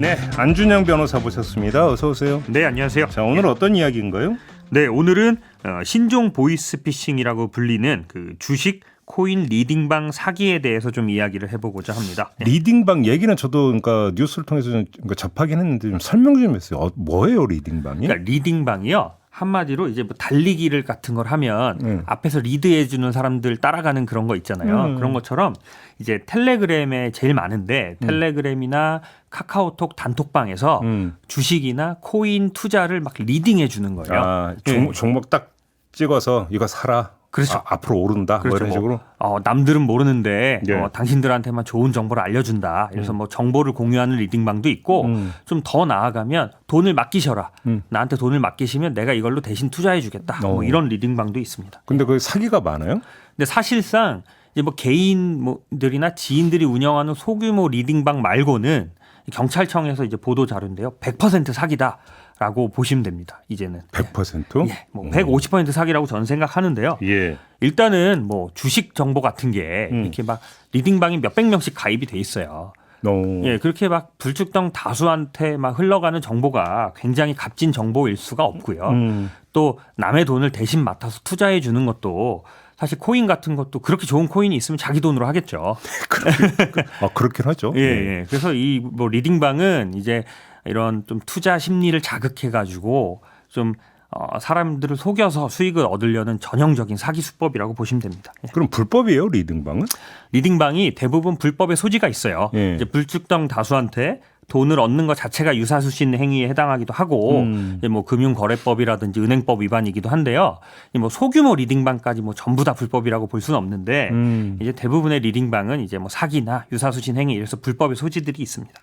네, 안준영 변호사 모셨습니다. 어서 오세요. 네, 안녕하세요. 자, 오늘 어떤 이야기인가요? 네, 오늘은 어, 신종 보이스피싱이라고 불리는 그 주식 코인 리딩방 사기에 대해서 좀 이야기를 해보고자 합니다. 네. 리딩방 얘기는 저도 그러니까 뉴스를 통해서 좀 그러니까 접하긴 했는데 좀 설명 좀 해주세요. 어, 뭐예요, 리딩방이? 그러니까 리딩방이요. 한마디로 이제 뭐 달리기를 같은 걸 하면 음. 앞에서 리드해 주는 사람들 따라가는 그런 거 있잖아요. 음. 그런 것처럼 이제 텔레그램에 제일 많은데 텔레그램이나 카카오톡 단톡방에서 음. 주식이나 코인 투자를 막 리딩해 주는 거예요. 아, 종, 예. 종목 딱 찍어서 이거 사라. 그렇죠. 아, 앞으로 오른다. 그렇죠. 뭐 이런 식으로. 어, 남들은 모르는데 예. 어, 당신들한테만 좋은 정보를 알려준다. 그래서 뭐 정보를 공유하는 리딩방도 있고 음. 좀더 나아가면 돈을 맡기셔라. 음. 나한테 돈을 맡기시면 내가 이걸로 대신 투자해주겠다. 어. 뭐 이런 리딩방도 있습니다. 근데 그 사기가 많아요? 근데 사실상 이제 뭐 개인들이나 지인들이 운영하는 소규모 리딩방 말고는 경찰청에서 이제 보도 자료인데요. 100% 사기다 라고 보시면 됩니다. 이제는. 100%? 예, 뭐 150% 사기라고 저는 생각하는데요. 예. 일단은 뭐 주식 정보 같은 게 음. 이렇게 막 리딩방이 몇백 명씩 가입이 돼 있어요. 어. 예, 그렇게 막 불특정 다수한테 막 흘러가는 정보가 굉장히 값진 정보일 수가 없고요. 음. 또 남의 돈을 대신 맡아서 투자해 주는 것도 사실 코인 같은 것도 그렇게 좋은 코인이 있으면 자기 돈으로 하겠죠. 아, 그렇긴 하죠. 예, 예. 그래서 이 뭐 리딩방은 이제 이런 좀 투자 심리를 자극해 가지고 좀 어, 사람들을 속여서 수익을 얻으려는 전형적인 사기 수법이라고 보시면 됩니다. 예. 그럼 불법이에요, 리딩방은? 리딩방이 대부분 불법의 소지가 있어요. 예. 이제 불특정 다수한테 돈을 얻는 것 자체가 유사수신 행위에 해당하기도 하고, 음. 이제 뭐 금융거래법이라든지 은행법 위반이기도 한데요. 이뭐 소규모 리딩방까지 뭐 전부 다 불법이라고 볼 수는 없는데, 음. 이제 대부분의 리딩방은 이제 뭐 사기나 유사수신 행위 이래서 불법의 소지들이 있습니다.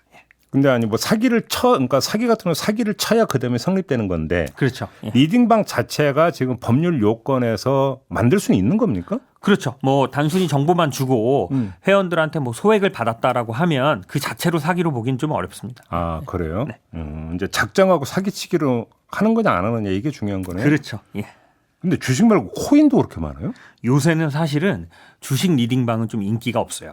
예. 근데 아니 뭐 사기를 쳐 그러니까 사기 같은 거 사기를 쳐야 그다음에 성립되는 건데 그렇죠. 예. 리딩방 자체가 지금 법률 요건에서 만들 수는 있는 겁니까? 그렇죠. 뭐 단순히 정보만 주고 음. 회원들한테 뭐 소액을 받았다라고 하면 그 자체로 사기로 보기는 좀 어렵습니다. 아 그래요? 네. 음, 이제 작정하고 사기치기로 하는 거냐 안 하느냐 이게 중요한 거네요. 그렇죠. 예. 근데 주식 말고 코인도 그렇게 많아요? 요새는 사실은 주식 리딩방은 좀 인기가 없어요.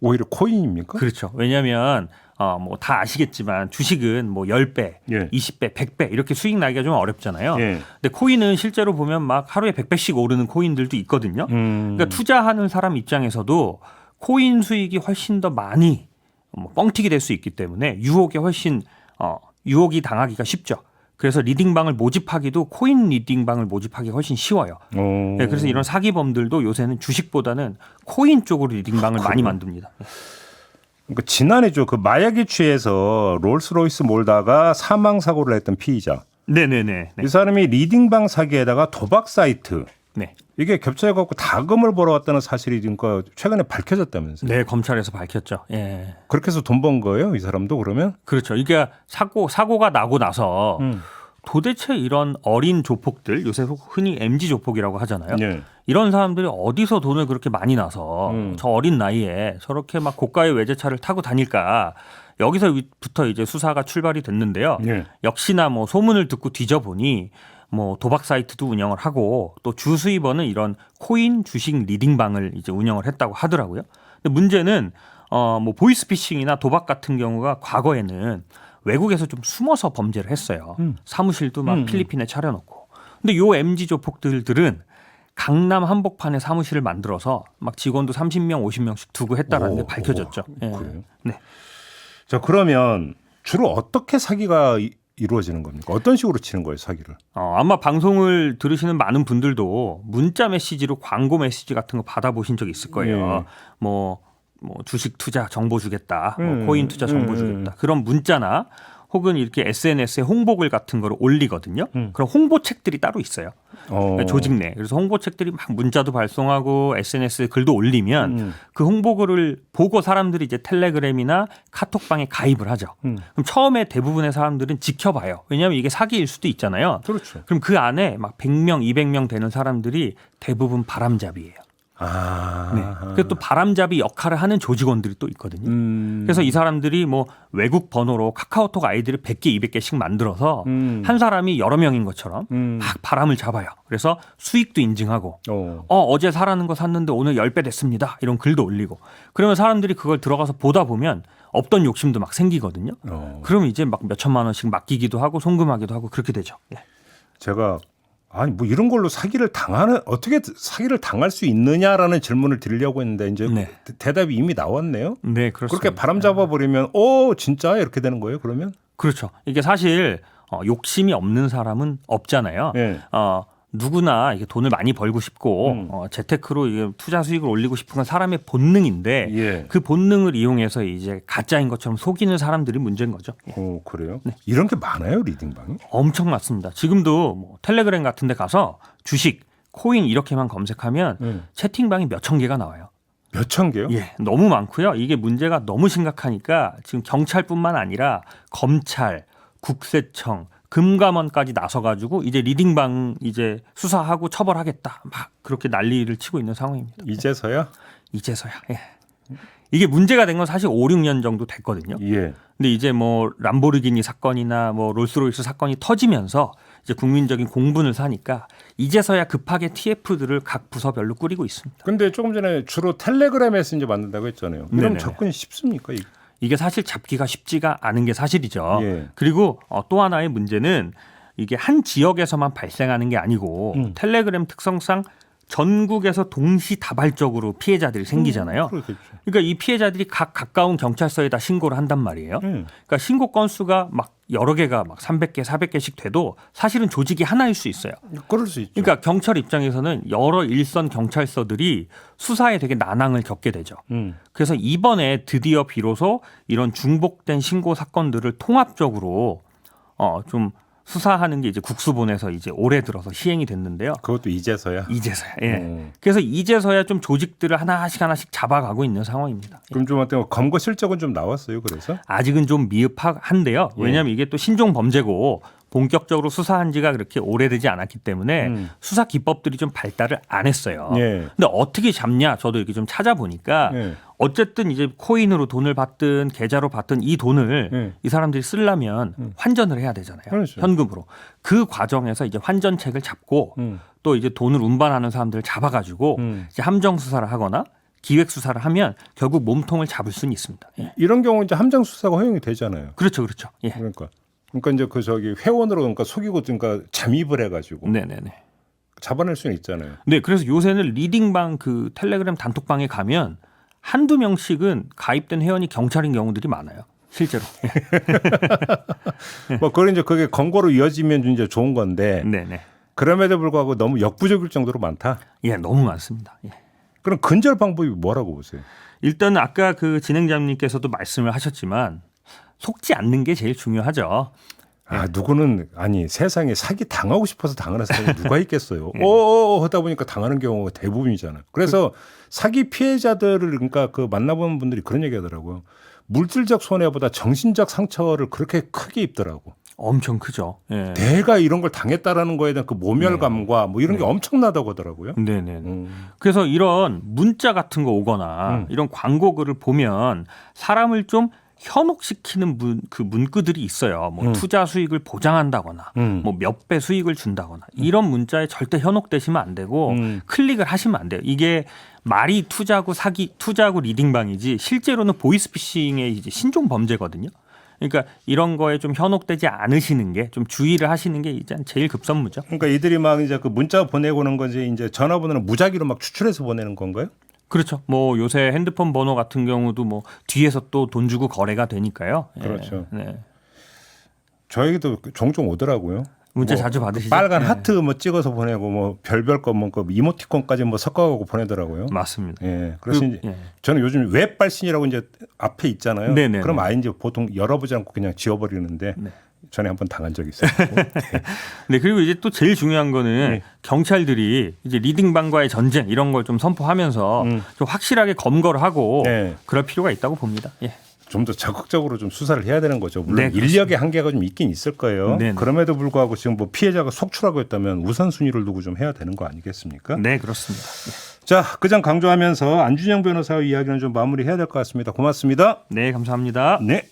오히려 코인입니까? 그렇죠. 왜냐하면 어, 뭐 다 아시겠지만 주식은 뭐 10배, 예. 20배, 100배 이렇게 수익 나기가 좀 어렵잖아요. 예. 근데 코인은 실제로 보면 막 하루에 100배씩 오르는 코인들도 있거든요. 음. 그러니까 투자하는 사람 입장에서도 코인 수익이 훨씬 더 많이 뭐 뻥튀기 될 수 있기 때문에 유혹에 훨씬 어, 유혹이 당하기가 쉽죠. 그래서 리딩방을 모집하기도 코인 리딩방을 모집하기 가 훨씬 쉬워요. 어. 네, 그래서 이런 사기범들도 요새는 주식보다는 코인 쪽으로 리딩방을 많이 만듭니다. 그러니까 지난해죠. 그 마약에 취해서 롤스로이스 몰다가 사망 사고를 했던 피의자. 네네네. 네. 이 사람이 리딩방 사기에다가 도박 사이트 네. 이게 겹쳐해 갖고 다금을 벌어왔다는 사실이 지금 그 최근에 밝혀졌다면서요. 네, 검찰에서 밝혔죠. 예. 그렇게 해서 돈 번 거예요, 이 사람도 그러면? 그렇죠. 이게 사고 사고가 나고 나서 음. 도대체 이런 어린 조폭들 요새 흔히 MG 조폭이라고 하잖아요. 예. 이런 사람들이 어디서 돈을 그렇게 많이 나서 음. 저 어린 나이에 저렇게 막 고가의 외제차를 타고 다닐까 여기서부터 이제 수사가 출발이 됐는데요. 예. 역시나 뭐 소문을 듣고 뒤져보니 뭐 도박 사이트도 운영을 하고 또 주 수입원은 이런 코인 주식 리딩방을 이제 운영을 했다고 하더라고요. 근데 문제는 어 뭐 보이스피싱이나 도박 같은 경우가 과거에는 외국에서 좀 숨어서 범죄를 했어요. 음. 사무실도 막 음. 필리핀에 차려놓고. 근데 요 MG 조폭들들은 강남 한복판에 사무실을 만들어서 막 직원도 30명, 50명씩 두고 했다라는 게 오, 밝혀졌죠. 오, 예. 그래요? 네. 자, 그러면 주로 어떻게 사기가 이, 이루어지는 겁니까? 어떤 식으로 치는 거예요, 사기를? 어, 아마 방송을 들으시는 많은 분들도 문자 메시지로 광고 메시지 같은 거 받아보신 적 있을 거예요. 예. 뭐, 뭐 주식 투자 정보 주겠다, 뭐 음, 코인 투자 정보 음, 주겠다. 그런 문자나 혹은 이렇게 SNS에 홍보글 같은 거를 올리거든요. 음. 그런 홍보책들이 따로 있어요. 어. 조직 내. 그래서 홍보책들이 막 문자도 발송하고 SNS에 글도 올리면 음. 그 홍보글을 보고 사람들이 이제 텔레그램이나 카톡방에 가입을 하죠. 음. 그럼 처음에 대부분의 사람들은 지켜봐요. 왜냐하면 이게 사기일 수도 있잖아요. 그렇죠. 그럼 그 안에 막 100명, 200명 되는 사람들이 대부분 바람잡이에요. 아. 네. 그리고 또 바람잡이 역할을 하는 조직원들이 또 있거든요. 음. 그래서 이 사람들이 뭐 외국 번호로 카카오톡 아이디를 100개, 200개씩 만들어서 음. 한 사람이 여러 명인 것처럼 음. 막 바람을 잡아요. 그래서 수익도 인증하고 어. 어, 어제 사라는 거 샀는데 오늘 10배 됐습니다. 이런 글도 올리고. 그러면 사람들이 그걸 들어가서 보다 보면 없던 욕심도 막 생기거든요. 어. 그러면 이제 막 몇천만 원씩 맡기기도 하고 송금하기도 하고 그렇게 되죠. 예. 제가 아니 뭐 이런 걸로 사기를 당하는 어떻게 사기를 당할 수 있느냐라는 질문을 드리려고 했는데 이제 네. 대- 대답이 이미 나왔네요. 네, 그렇습니다. 그렇게 바람 잡아 버리면 어 진짜 이렇게 되는 거예요. 그러면? 그렇죠. 이게 사실 어, 욕심이 없는 사람은 없잖아요. 예. 어, 누구나 이게 돈을 많이 벌고 싶고 음. 어, 재테크로 이게 투자 수익을 올리고 싶은 건 사람의 본능인데 예. 그 본능을 이용해서 이제 가짜인 것처럼 속이는 사람들이 문제인 거죠. 예. 어 그래요? 네. 이런 게 많아요 리딩방이? 엄청 많습니다. 지금도 뭐 텔레그램 같은 데 가서 주식, 코인 이렇게만 검색하면 예. 채팅방이 몇 천 개가 나와요. 몇천 개요? 예, 너무 많고요. 이게 문제가 너무 심각하니까 지금 경찰뿐만 아니라 검찰, 국세청, 금감원까지 나서가지고 이제 리딩방 이제 수사하고 처벌하겠다 막 그렇게 난리를 치고 있는 상황입니다. 이제서야? 이제서야. 예. 이게 문제가 된 건 사실 5, 6년 정도 됐거든요. 예. 근데 이제 뭐 람보르기니 사건이나 뭐 롤스로이스 사건이 터지면서 이제 국민적인 공분을 사니까 이제서야 급하게 TF들을 각 부서별로 꾸리고 있습니다. 근데 조금 전에 주로 텔레그램에서 이제 만든다고 했잖아요. 네네네. 접근이 쉽습니까? 이- 이게 사실 잡기가 쉽지가 않은 게 사실이죠. 예. 그리고 어, 또 하나의 문제는 이게 한 지역에서만 발생하는 게 아니고 음. 텔레그램 특성상 전국에서 동시다발적으로 피해자들이 생기잖아요. 그렇겠죠. 그러니까 이 피해자들이 각 가까운 경찰서에다 신고를 한단 말이에요. 예. 그러니까 신고 건수가 막 여러 개가 막 300개, 400개씩 돼도 사실은 조직이 하나일 수 있어요. 그럴 수 있죠. 그러니까 경찰 입장에서는 여러 일선 경찰서들이 수사에 되게 난항을 겪게 되죠. 음. 그래서 이번에 드디어 비로소 이런 중복된 신고 사건들을 통합적으로 어좀 수사하는 게 이제 국수본에서 이제 올해 들어서 시행이 됐는데요. 그것도 이제서야. 이제서야. 예. 어. 그래서 이제서야 좀 조직들을 하나씩 하나씩 잡아가고 있는 상황입니다. 그럼 좀 어때요? 검거 실적은 좀 나왔어요. 그래서 아직은 좀 미흡한데요. 예. 왜냐하면 이게 또 신종 범죄고 본격적으로 수사한 지가 그렇게 오래되지 않았기 때문에 음. 수사 기법들이 좀 발달을 안 했어요. 예. 근데 어떻게 잡냐? 저도 이렇게 좀 찾아보니까 예. 어쨌든 이제 코인으로 돈을 받든 계좌로 받든 이 돈을 예. 이 사람들이 쓰려면 환전을 해야 되잖아요. 그렇죠. 현금으로. 그 과정에서 이제 환전책을 잡고 음. 또 이제 돈을 운반하는 사람들을 잡아가지고 음. 이제 함정 수사를 하거나 기획 수사를 하면 결국 몸통을 잡을 수는 있습니다. 예. 이런 경우 이제 함정 수사가 허용이 되잖아요. 그렇죠, 그렇죠. 예. 그러니까 그러니까 이제 그 저기 회원으로 그러니까 속이고 그러니까 잠입을 해가지고 네네네. 잡아낼 수는 있잖아요. 네, 그래서 요새는 리딩방 그 텔레그램 단톡방에 가면 한두 명씩은 가입된 회원이 경찰인 경우들이 많아요. 실제로. 뭐 그런 이제 그게 검거로 이어지면 이제 좋은 건데 네네. 그럼에도 불구하고 너무 역부족일 정도로 많다. 예, 너무 많습니다. 예. 그럼 근절 방법이 뭐라고 보세요? 일단 아까 그 진행자님께서도 말씀을 하셨지만 속지 않는 게 제일 중요하죠. 아 누구는 아니 세상에 사기 당하고 싶어서 당하는 사람이 누가 있겠어요. 어어 하다 보니까 당하는 경우가 대부분이잖아요. 그래서 사기 피해자들을 그러니까 그 만나보는 분들이 그런 얘기 하더라고요. 물질적 손해보다 정신적 상처를 그렇게 크게 입더라고. 엄청 크죠. 예. 내가 이런 걸 당했다라는 거에 대한 그 모멸감과 뭐 이런 게 엄청나다고 하더라고요. 네네. 음. 그래서 이런 문자 같은 거 오거나 음. 이런 광고글을 보면 사람을 좀 현혹시키는 문, 그 문구들이 있어요. 뭐 음. 투자 수익을 보장한다거나 음. 뭐몇 배 수익을 준다거나 이런 문자에 절대 현혹되시면 안 되고 음. 클릭을 하시면 안 돼요. 이게 말이 투자고 사기, 투자고 리딩방이지 실제로는 보이스피싱의 이제 신종 범죄거든요. 그러니까 이런 거에 좀 현혹되지 않으시는 게 좀 주의를 하시는 게 이제 제일 급선무죠. 그러니까 이들이 막 이제 그 문자 보내고는 건지 이제 전화번호는 무작위로 막 추출해서 보내는 건가요? 그렇죠. 뭐 요새 핸드폰 번호 같은 경우도 뭐 뒤에서 또 돈 주고 거래가 되니까요. 예. 그렇죠. 네. 저에게도 종종 오더라고요. 문자 뭐 자주 받으시죠? 빨간 네. 하트 뭐 찍어서 보내고 뭐 별별 거뭐 이모티콘까지 뭐 섞어가고 보내더라고요. 맞습니다. 예. 그래서 그, 이제 예. 저는 요즘 웹 발신이라고 이제 앞에 있잖아요. 네네네. 그럼 아예 이제 보통 열어보지 않고 그냥 지워버리는데 네. 전에 한번 당한 적이 있어요. 네 그리고 이제 또 제일 중요한 거는 네. 경찰들이 이제 리딩방과의 전쟁 이런 걸 좀 선포하면서 음. 좀 확실하게 검거를 하고 네. 그럴 필요가 있다고 봅니다. 예. 좀 더 적극적으로 좀 수사를 해야 되는 거죠. 물론 네. 인력의 한계가 좀 있긴 있을 거예요. 네, 네. 그럼에도 불구하고 지금 뭐 피해자가 속출하고 있다면 우선순위를 두고 좀 해야 되는 거 아니겠습니까? 네, 그렇습니다. 자, 그점 강조하면서 안준영 변호사의 이야기는 좀 마무리해야 될 것 같습니다. 고맙습니다. 네, 감사합니다. 네.